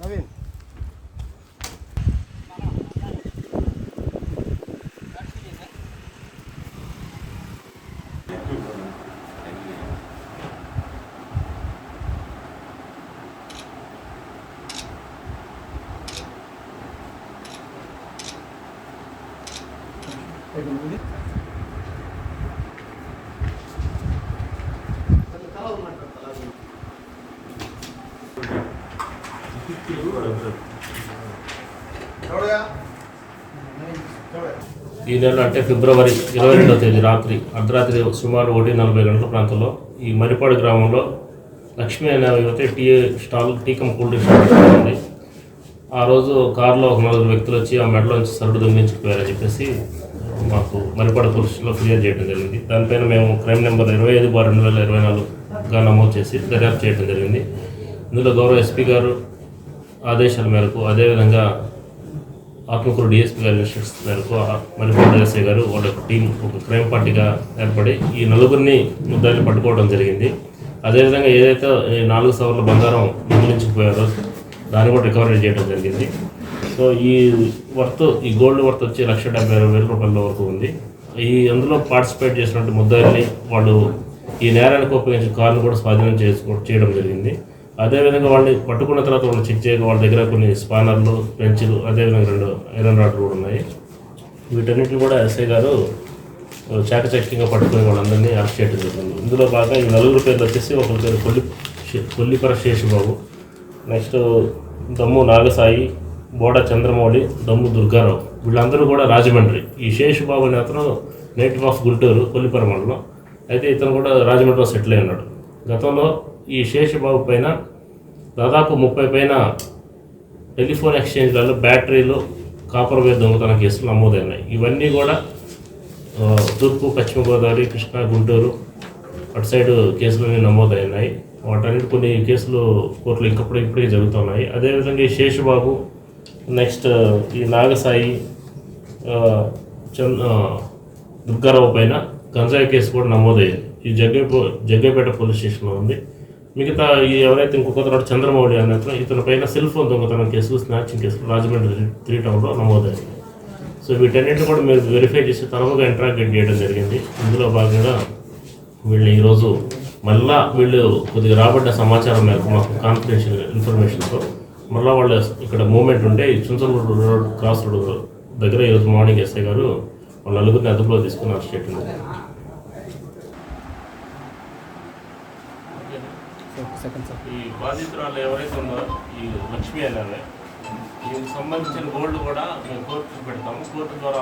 Navin. Thank you. ఈ నెల అంటే ఫిబ్రవరి ఇరవై రెండవ తేదీ రాత్రి అర్ధరాత్రి సుమారు ఒకటి నలభై గంటల ప్రాంతంలో ఈ మరిపాడు గ్రామంలో లక్ష్మీ అనే యువత టీ స్టాల్ టీకం కూల్ డ్రింక్ స్టాల్ ఉంది. ఆ రోజు కారులో ఒక నలుగురు వ్యక్తులు వచ్చి ఆ మెడలోంచి సరుడు దొంగించుకుపోయారని చెప్పేసి మాకు మరిపాడు పోలీసులో ఫిర్యాదు చేయడం జరిగింది. దానిపైన మేము క్రైమ్ నెంబర్ ఇరవై ఐదు బార్ రెండు వేల ఇరవై నాలుగుగా నమోదు చేసి దర్యాప్తు చేయడం జరిగింది. ఇందులో గౌరవ ఎస్పీ గారు ఆదేశాల మేరకు అదేవిధంగా ఆత్మకూరు డిఎస్పీ గారి ఇన్స్ట్రక్షన్స్ మేరకు ఆ- మరికొండ గారు వాళ్ళ యొక్క టీం ఒక క్రైమ్ పార్టీగా ఏర్పడి ఈ నలుగురిని ముద్దాయిని పట్టుకోవడం జరిగింది. అదేవిధంగా ఏదైతే ఈ నాలుగు సవర్ల బంగారం దొంగిలించుకుపోయారో దాన్ని కూడా రికవరీ చేయడం జరిగింది. సో ఈ వర్త్ ఈ గోల్డ్ వర్త్ వచ్చి లక్ష డెబ్బై ఆరు వేల రూపాయల వరకు ఉంది. ఈ అందులో పార్టిసిపేట్ చేసినటువంటి ముద్దాయిల్ని వాళ్ళు ఈ నేరానికి ఉపయోగించిన కార్ను కూడా స్వాధీనం చేసుకో చేయడం జరిగింది. అదేవిధంగా వాళ్ళని పట్టుకున్న తర్వాత వాళ్ళు చెక్ చేయగా వాళ్ళ దగ్గర కొన్ని స్పానర్లు పెంచులు అదేవిధంగా రెండు ఐరన్ రాడ్లు కూడా ఉన్నాయి. వీటన్నిటిని కూడా ఎస్ఐ గారు చాకచక్యంగా పట్టుకుని వాళ్ళందరినీ అరెస్ట్ చేయడం జరిగింది. ఇందులో బాగా ఈ నలుగురు పేర్లు వచ్చేసి ఒకరి పేరు కొల్లి కొల్లిపర శేషుబాబు నెక్స్ట్ దమ్ము నాగసాయి బోడ చంద్రమౌళి దమ్ము దుర్గారావు. వీళ్ళందరూ కూడా రాజమండ్రి. ఈ శేషుబాబు అనే అతను నేటివ్ ఆఫ్ గుంటూరు కొల్లిపర మండలం. అయితే ఇతను కూడా రాజమండ్రిలో సెటిల్ అయి ఉన్నాడు. గతంలో ఈ శేషబాబు పైన దాదాపు ముప్పై పైన టెలిఫోన్ ఎక్స్చేంజ్లలో బ్యాటరీలు కాపర్ వేర్ దొంగతన కేసులు నమోదైనాయి. ఇవన్నీ కూడా తూర్పు పశ్చిమ గోదావరి కృష్ణా గుంటూరు అటు సైడ్ కేసులన్నీ నమోదైనాయి. వాటన్నిటి కొన్ని కేసులు కోర్టులు ఇంకప్పుడు ఇప్పటికే జరుగుతున్నాయి. అదేవిధంగా ఈ శేషబాబు నెక్స్ట్ ఈ నాగసాయి చంద్ దుర్గారావు పైన గంజాయి కేసు కూడా నమోదయ్యింది ఈ జగ్గై జగ్గైపేట పోలీస్ స్టేషన్లో ఉంది. మిగతా ఈ ఎవరైతే ఇంకొక తర్వాత చంద్రమౌళి అనే అతను ఇతని పైన సెల్ ఫోన్ దొంగతనం కేసులు స్నాచింగ్ కేసులు రాజమండ్రి త్రీ టౌన్లో నమోదయ్యాయి. సో వీటన్నింటిని కూడా మీరు వెరిఫై చేసి తరముగా ఇంటరాగేట్ చేయడం జరిగింది. ఇందులో భాగంగా వీళ్ళు ఈరోజు మళ్ళా వీళ్ళు కొద్దిగా రాబడ్డ సమాచారం మేరకు మాకు కాన్ఫిడెన్షియల్ ఇన్ఫర్మేషన్తో మళ్ళీ వాళ్ళ ఇక్కడ మూమెంట్ ఉంటే ఈ చుంచలూరు రోడ్ క్రాస్ రోడ్ దగ్గర ఈరోజు మార్నింగ్ ఎస్ఐ గారు వాళ్ళ నలుగురిని అదుపులో తీసుకున్నారు అరెస్ట్ చేయడం జరిగింది ఈ బాధితురాలు ఎవరైతే ఉందో ఈ లక్ష్మి అనే దీనికి సంబంధించిన గోల్డ్ కూడా మేము కోర్టు పెడతాము. కోర్టు ద్వారా